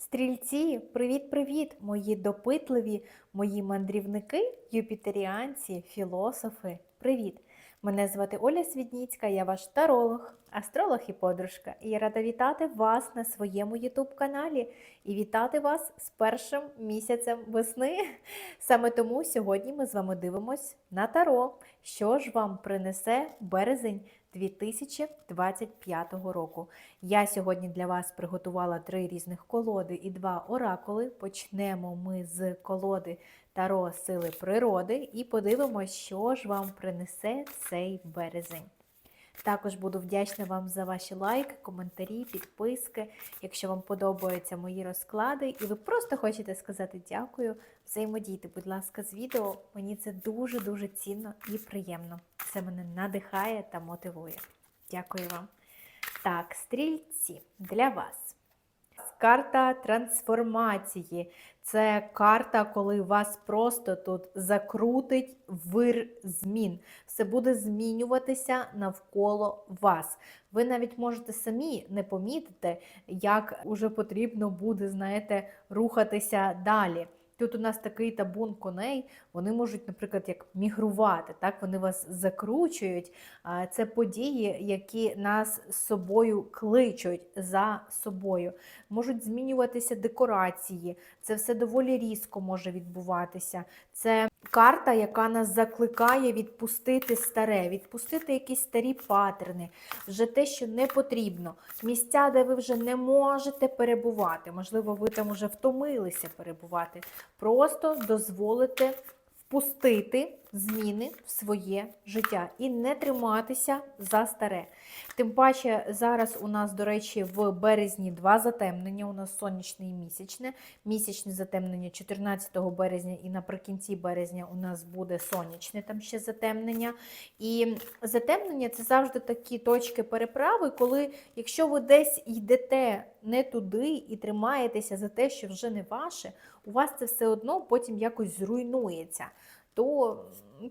Стрільці, привіт-привіт, мої допитливі, мої мандрівники, юпітеріанці, філософи. Привіт! Мене звати Оля Свідніцька, я ваш таролог, астролог і подружка. І я рада вітати вас на своєму ютуб-каналі і вітати вас з першим місяцем весни. Саме тому сьогодні ми з вами дивимось на таро, що ж вам принесе березень 2025 року. Я сьогодні для вас приготувала три різних колоди і два оракули. Почнемо ми з колоди Таро Сили природи і подивимося, що ж вам принесе цей березень. Також буду вдячна вам за ваші лайки, коментарі, підписки. Якщо вам подобаються мої розклади, і ви просто хочете сказати дякую, взаємодійте, будь ласка, з відео. Мені це дуже-дуже цінно і приємно. Це мене надихає та мотивує. Дякую вам. Так, стрільці для вас. Карта трансформації. Це карта, коли вас просто тут закрутить вир змін. Все буде змінюватися навколо вас. Ви навіть можете самі не помітити, як уже потрібно буде, знаєте, рухатися далі. Тут у нас такий табун коней, вони можуть, наприклад, як мігрувати, так вони вас закручують. Це події, які нас з собою кличуть за собою. Можуть змінюватися декорації, це все доволі різко може відбуватися. Це карта, яка нас закликає відпустити старе, відпустити якісь старі патерни, вже те, що не потрібно. Місця, де ви вже не можете перебувати. Можливо, ви там вже втомилися перебувати. Просто дозволите впустити зміни в своє життя і не триматися за старе. Тим паче, зараз у нас, до речі, в березні два затемнення. У нас сонячне і місячне. Місячне затемнення 14 березня, і наприкінці березня у нас буде сонячне там ще затемнення. І затемнення це завжди такі точки переправи, коли, якщо ви десь йдете не туди і тримаєтеся за те, що вже не ваше, у вас це все одно потім якось зруйнується. То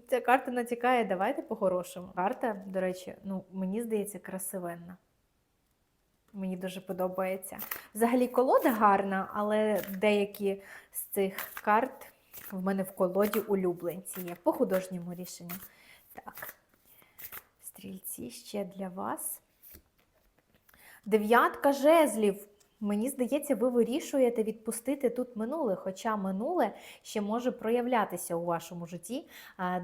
ця карта натякає, давайте по-хорошому. Карта, до речі, ну, мені здається, красивенна. Мені дуже подобається. Взагалі колода гарна, але деякі з цих карт в мене в колоді улюбленці є по художньому рішенню. Так, стрільці ще для вас. Дев'ятка жезлів. Мені здається, ви вирішуєте відпустити тут минуле, хоча минуле ще може проявлятися у вашому житті.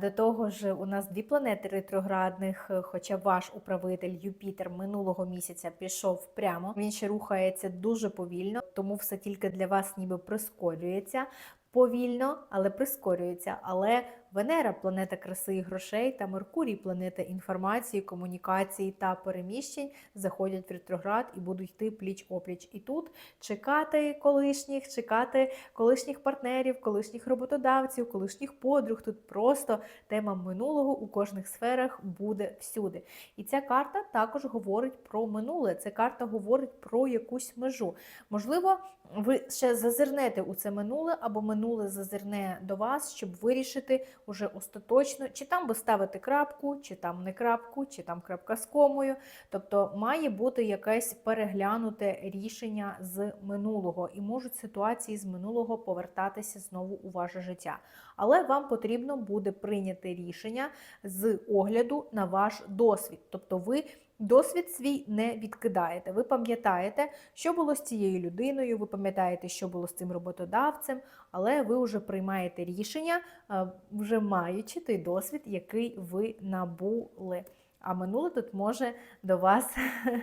До того ж, у нас дві планети ретроградних, е, хоча ваш управитель Юпітер минулого місяця пішов прямо. Він ще рухається дуже повільно, тому все тільки для вас ніби прискорюється. Повільно, але прискорюється. Але Венера планета краси і грошей та Меркурій планета інформації, комунікації та переміщень заходять в ретроград і будуть йти пліч-опліч. І тут чекати колишніх, чекати колишніх партнерів, колишніх роботодавців, колишніх подруг. Тут просто тема минулого у кожних сферах буде всюди. І ця карта також говорить про минуле. Ця карта говорить про якусь межу. Можливо, ви ще зазирнете у це минуле, або минуле зазирне до вас, щоб вирішити уже остаточно, чи там ви ставите крапку, чи там не крапку, чи там крапка з комою. Тобто має бути якесь переглянуте рішення з минулого, і можуть ситуації з минулого повертатися знову у ваше життя. Але вам потрібно буде прийняти рішення з огляду на ваш досвід. Тобто ви Досвід свій не відкидаєте. Ви пам'ятаєте, що було з цією людиною, ви пам'ятаєте, що було з цим роботодавцем, але ви вже приймаєте рішення, вже маючи той досвід, який ви набули. А минуле тут може до вас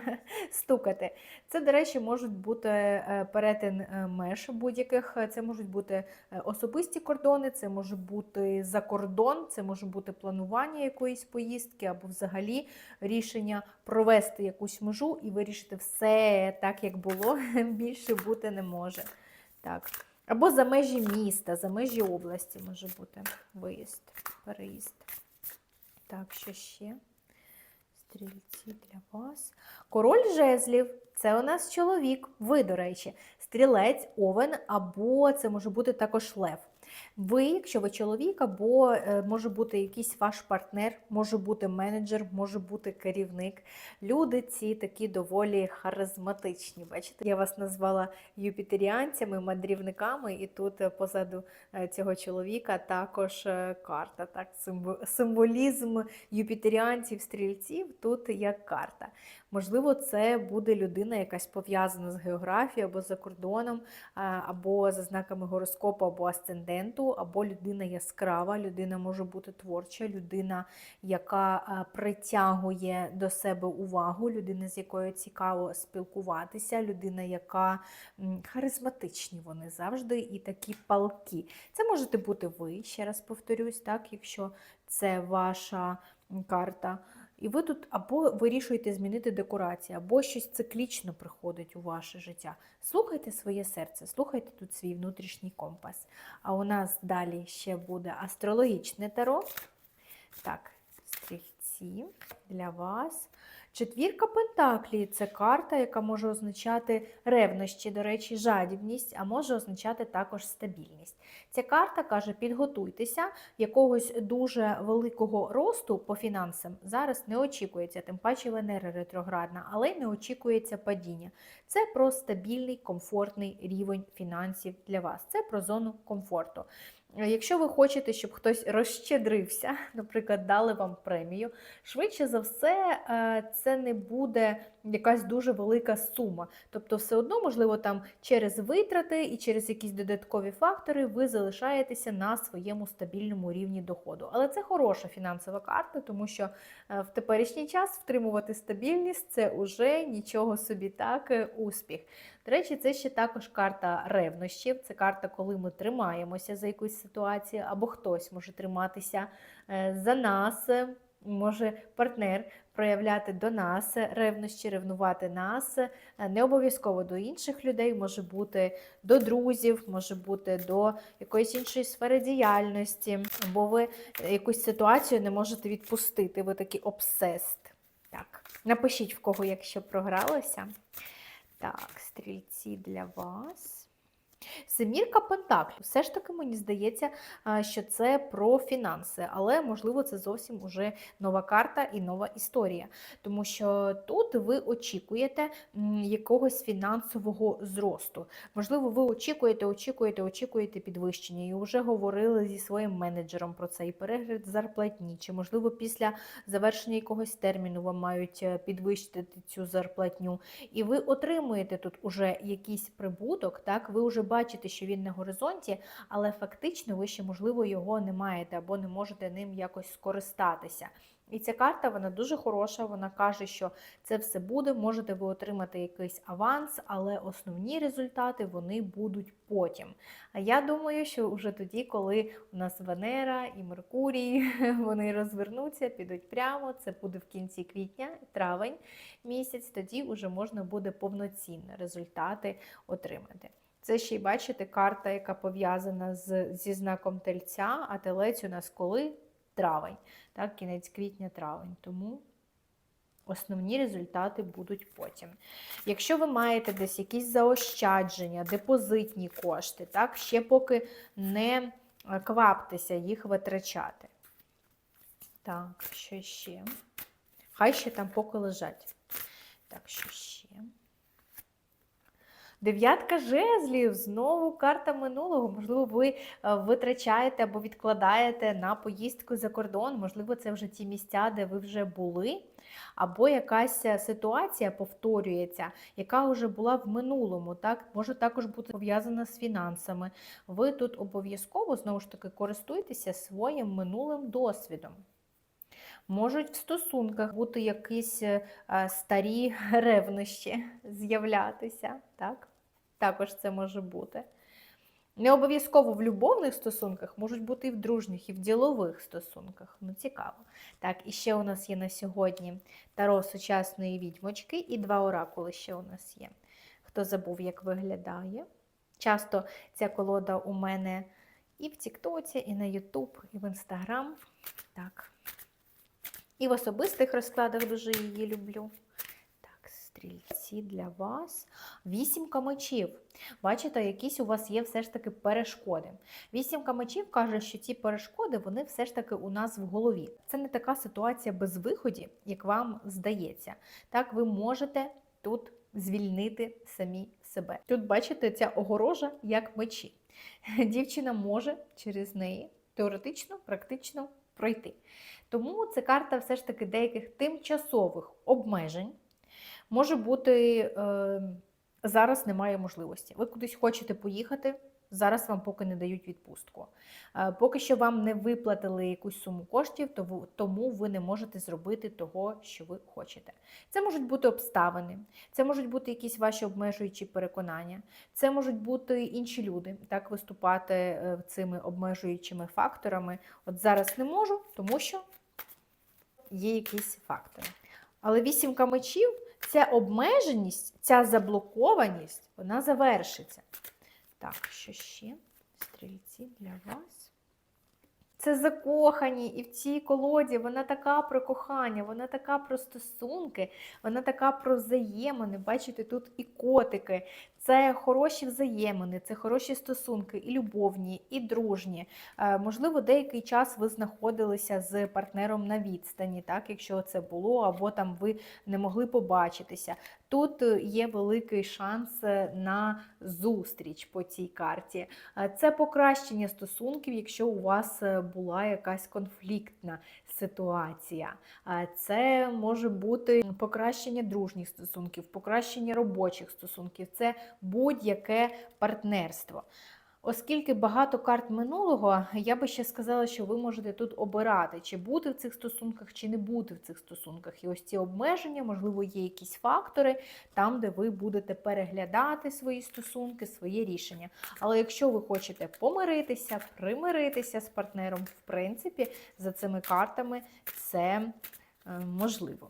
стукати. Це, до речі, можуть бути е, перетин е, меж будь-яких, це можуть бути е, особисті кордони, це може бути за кордон, це може бути планування якоїсь поїздки, або взагалі рішення провести якусь межу і вирішити все так, як було, більше бути не може. Так. Або за межі міста, за межі області може бути виїзд, переїзд. Так, що ще? Стрільці для вас. Король жезлів це у нас чоловік. Ви, до речі, стрілець, овен, або це може бути також лев. Ви, якщо ви чоловік, або е, може бути якийсь ваш партнер, може бути менеджер, може бути керівник. Люди ці такі доволі харизматичні. Бачите, я вас назвала юпітеріанцями, мандрівниками, і тут е, позаду е, цього чоловіка також карта. Так, символізм юпітеріанців, стрільців тут як карта. Можливо, це буде людина якась пов'язана з географією або за кордоном, або за знаками гороскопу, або асценденту, або людина яскрава, людина може бути творча, людина, яка притягує до себе увагу, людина, з якою цікаво спілкуватися, людина, яка харизматичні вони завжди і такі палки. Це можете бути ви, ще раз повторюсь, так, якщо це ваша карта. І ви тут або вирішуєте змінити декорацію, або щось циклічно приходить у ваше життя. Слухайте своє серце, слухайте тут свій внутрішній компас. А у нас далі ще буде астрологічне таро. Так, стрільці для вас. Четвірка Пентаклі це карта, яка може означати ревнощі, до речі, жадібність, а може означати також стабільність. Ця карта каже: підготуйтеся, якогось дуже великого росту по фінансам зараз не очікується, тим паче Венера ретроградна, але й не очікується падіння. Це про стабільний, комфортний рівень фінансів для вас. Це про зону комфорту. Якщо ви хочете, щоб хтось розщедрився, наприклад, дали вам премію, швидше за все, е, це не буде якась дуже велика сума. Тобто, все одно, можливо, там через витрати і через якісь додаткові фактори ви залишаєтеся на своєму стабільному рівні доходу. Але це хороша фінансова карта, тому що е, в теперішній час втримувати стабільність це уже нічого собі так, е, успіх. До речі, це ще також карта ревнощів. Це карта, коли ми тримаємося за якусь ситуацію, або хтось може триматися е, за нас, е, може партнер проявляти до нас ревнощі, ревнувати нас. Е, Не обов'язково до інших людей, може бути до друзів, може бути до якоїсь іншої сфери діяльності, або ви якусь ситуацію не можете відпустити. Ви такий обсест. Так, напишіть в кого, якщо програлося. Так, стрільці для вас. Семірка Пентаклів. Все ж таки, мені здається, що це про фінанси, але можливо це зовсім уже нова карта і нова історія. Тому що тут ви очікуєте якогось фінансового зросту. Можливо, ви очікуєте, очікуєте, очікуєте підвищення і вже говорили зі своїм менеджером про це і перегляд зарплатні. Чи можливо після завершення якогось терміну вам мають е, підвищити цю зарплатню, і ви отримуєте тут уже якийсь прибуток, так ви вже бачите, що він на горизонті, але фактично ви ще, можливо, його не маєте або не можете ним якось скористатися. І ця карта вона дуже хороша. Вона каже, що це все буде. Можете ви отримати якийсь аванс, але основні результати вони будуть потім. А я думаю, що вже тоді, коли у нас Венера і Меркурій вони розвернуться, підуть прямо. Це буде в кінці квітня, травень місяць. Тоді вже можна буде повноцінні результати отримати. Це ще й бачите карта, яка пов'язана з, зі знаком тельця, а телець у нас коли? Травень, так, кінець квітня, травень. Тому основні результати будуть потім. Якщо ви маєте десь якісь заощадження, депозитні кошти, так, ще поки не е, кваптеся їх витрачати. Так, що ще? Хай ще там поки лежать. Так, що ще? Дев'ятка жезлів, знову карта минулого. Можливо, ви е, витрачаєте або відкладаєте на поїздку за кордон. Можливо, це вже ті місця, де ви вже були, або якась е, ситуація повторюється, яка вже була в минулому. Так? Може також бути пов'язана з фінансами. Ви тут обов'язково знову ж таки користуйтеся своїм минулим досвідом. Можуть в стосунках бути якісь е, старі ревнощі з'являтися, так? Також це може бути. Не обов'язково в любовних стосунках, можуть бути і в дружніх, і в ділових стосунках. Ну, цікаво. Так, і ще у нас є на сьогодні таро сучасної відьмочки, і два оракули ще у нас є. Хто забув, як виглядає. Часто ця колода у мене і в Тіктоці, і на Ютуб, і в Інстаграм. Так. І в особистих розкладах дуже її люблю. Так, стрільці для вас. Вісімка мечів. Бачите, якісь у вас є все ж таки перешкоди. Вісімка мечів каже, що ці перешкоди вони все ж таки у нас в голові. Це не така ситуація без виході, як вам здається. Так, ви можете тут звільнити самі себе. Тут бачите ця огорожа як мечі. Дівчина може через неї теоретично, практично пройти. Тому це карта все ж таки деяких тимчасових обмежень. Може бути, е, зараз немає можливості. Ви кудись хочете поїхати, зараз вам поки не дають відпустку. Е, поки що вам не виплатили якусь суму коштів, тому ви не можете зробити того, що ви хочете. Це можуть бути обставини, це можуть бути якісь ваші обмежуючі переконання, це можуть бути інші люди, так виступати е, цими обмежуючими факторами. От зараз не можу, тому що є якісь фактори. Але вісімка мечів, ця обмеженість, ця заблокованість, вона завершиться. Так, що ще? Стрільці для вас. Це закохані, і в цій колоді вона така про кохання, вона така про стосунки, вона така про взаємини. Бачите, тут і котики. Це хороші взаємини, це хороші стосунки, і любовні, і дружні. Е, Можливо, деякий час ви знаходилися з партнером на відстані, так, якщо це було, або там ви не могли побачитися. Тут е, є великий шанс е, на зустріч по цій карті. Е, Це покращення стосунків, якщо у вас була якась конфліктна ситуація. Це може бути покращення дружніх стосунків, покращення робочих стосунків, це будь-яке партнерство. Оскільки багато карт минулого, я би ще сказала, що ви можете тут обирати, чи бути в цих стосунках, чи не бути в цих стосунках. І ось ці обмеження, можливо, є якісь фактори там, де ви будете переглядати свої стосунки, своє рішення. Але якщо ви хочете помиритися, примиритися з партнером, в принципі, за цими картами це е, можливо.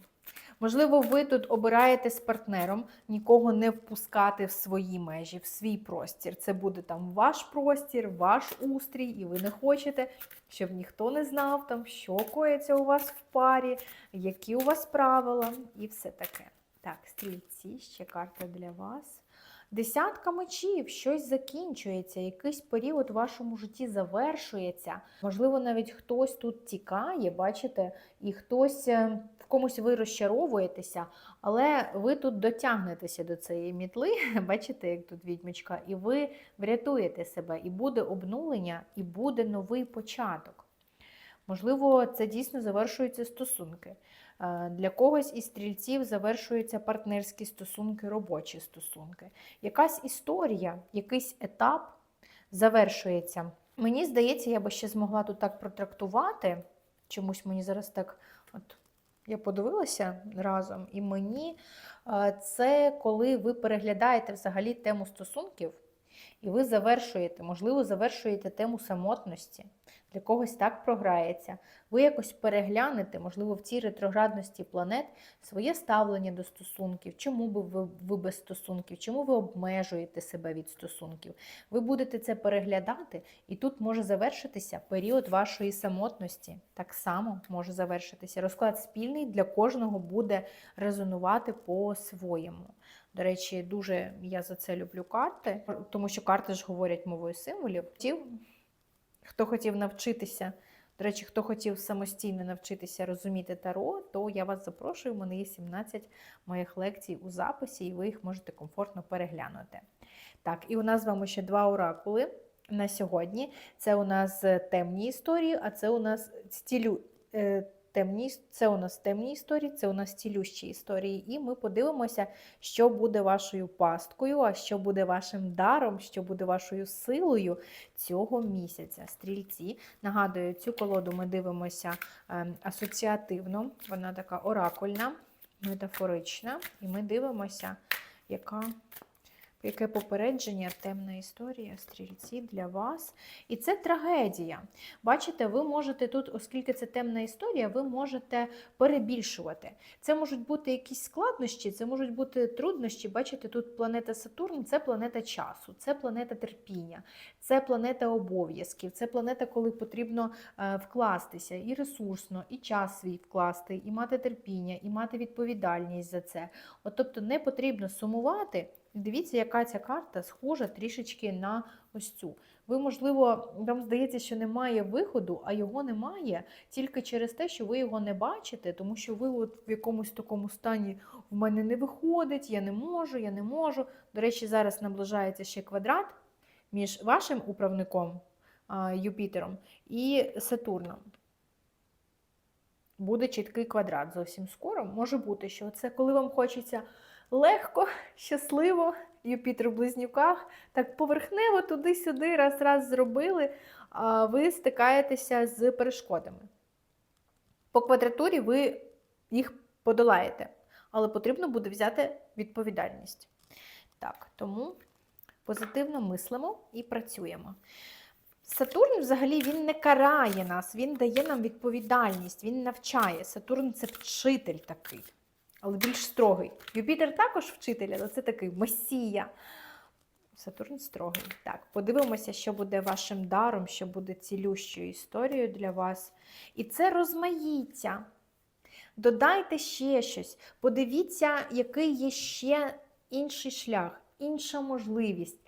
Можливо, ви тут обираєте з партнером нікого не впускати в свої межі, в свій простір. Це буде там ваш простір, ваш устрій, і ви не хочете, щоб ніхто не знав, там, що коїться у вас в парі, які у вас правила і все таке. Так, стрільці, ще карта для вас. Десятка мечів, щось закінчується, якийсь період в вашому житті завершується. Можливо, навіть хтось тут тікає, бачите, і хтось е, в комусь ви розчаровуєтеся, але ви тут дотягнетеся до цієї мітли, бачите, як тут відьмочка, і ви врятуєте себе, і буде обнулення, і буде новий початок. Можливо, це дійсно завершуються стосунки. Е, Для когось із стрільців завершуються партнерські стосунки, робочі стосунки. Якась історія, якийсь етап завершується. Мені здається, я би ще змогла тут так протрактувати. Чомусь мені зараз так, от я подивилася разом, і мені е, це коли ви переглядаєте взагалі тему стосунків, і ви завершуєте, можливо, завершуєте тему самотності. Для когось так програється. Ви якось переглянете, можливо, в цій ретроградності планет своє ставлення до стосунків, чому би ви, ви без стосунків, чому ви обмежуєте себе від стосунків. Ви будете це переглядати, і тут може завершитися період вашої самотності. Так само може завершитися. Розклад спільний для кожного буде резонувати по-своєму. До речі, дуже я за це люблю карти, тому що карти ж говорять мовою символів. Хто хотів навчитися, до речі, хто хотів самостійно навчитися розуміти таро, то я вас запрошую. У мене є 17 моїх лекцій у записі, і ви їх можете комфортно переглянути. Так, і у нас з вами ще два оракули на сьогодні. Це у нас е, темні історії, а це у нас стілю. Темні, це у нас темні історії, це у нас цілющі історії. І ми подивимося, що буде вашою пасткою, а що буде вашим даром, що буде вашою силою цього місяця. Стрільці. Нагадую, цю колоду ми дивимося е, асоціативно, вона така оракульна, метафорична. І ми дивимося, яка яке попередження, темна історія, стрільці для вас. І це трагедія. Бачите, ви можете тут, оскільки це темна історія, ви можете перебільшувати. Це можуть бути якісь складнощі, це можуть бути труднощі. Бачите, тут планета Сатурн це планета часу, це планета терпіння, це планета обов'язків, це планета, коли потрібно е, вкластися і ресурсно, і час свій вкласти, і мати терпіння, і мати відповідальність за це. От, тобто не потрібно сумувати. Дивіться, яка ця карта схожа трішечки на ось цю. Ви, можливо, вам здається, що немає виходу, а його немає тільки через те, що ви його не бачите, тому що ви от в якомусь такому стані в мене не виходить, я не можу, я не можу. До речі, зараз наближається ще квадрат між вашим управником Юпітером і Сатурном. Буде чіткий квадрат зовсім скоро. Може бути, що це коли вам хочеться легко, щасливо, Юпітер в близнюках, так поверхнево туди-сюди, раз-раз зробили, а ви стикаєтеся з перешкодами. По квадратурі ви їх подолаєте, але потрібно буде взяти відповідальність. Так, тому позитивно мислимо і працюємо. Сатурн взагалі він не карає нас, він дає нам відповідальність, він навчає. Сатурн це вчитель такий, але більш строгий. Юпітер також вчитель, але це такий месія. Сатурн строгий. Так, подивимося, що буде вашим даром, що буде цілющою історією для вас. І це розмаїття. Додайте ще щось. Подивіться, який є ще інший шлях, інша можливість,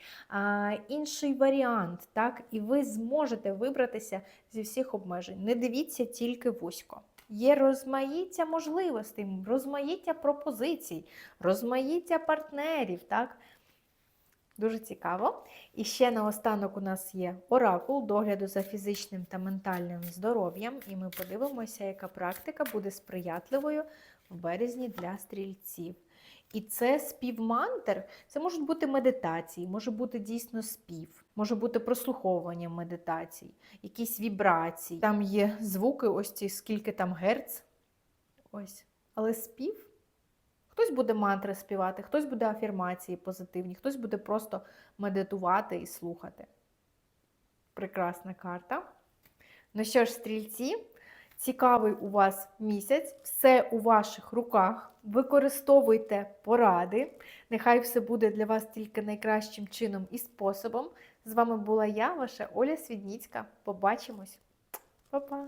інший варіант. Так? І ви зможете вибратися зі всіх обмежень. Не дивіться тільки вузько. Є розмаїття можливостей, розмаїття пропозицій, розмаїття партнерів. Так? Дуже цікаво. І ще наостанок у нас є оракул догляду за фізичним та ментальним здоров'ям. І ми подивимося, яка практика буде сприятливою в березні для стрільців. І це співмантр, це можуть бути медитації, може бути дійсно спів, може бути прослуховування медитацій, якісь вібрації. Там є звуки, ось ці скільки там герц. Ось. Але спів. Хтось буде мантри співати, хтось буде афірмації позитивні, хтось буде просто медитувати і слухати. Прекрасна карта. Ну що ж, стрільці, цікавий у вас місяць, все у ваших руках. Використовуйте поради. Нехай все буде для вас тільки найкращим чином і способом. З вами була я, ваша Оля Свідніцька. Побачимось. Па-па!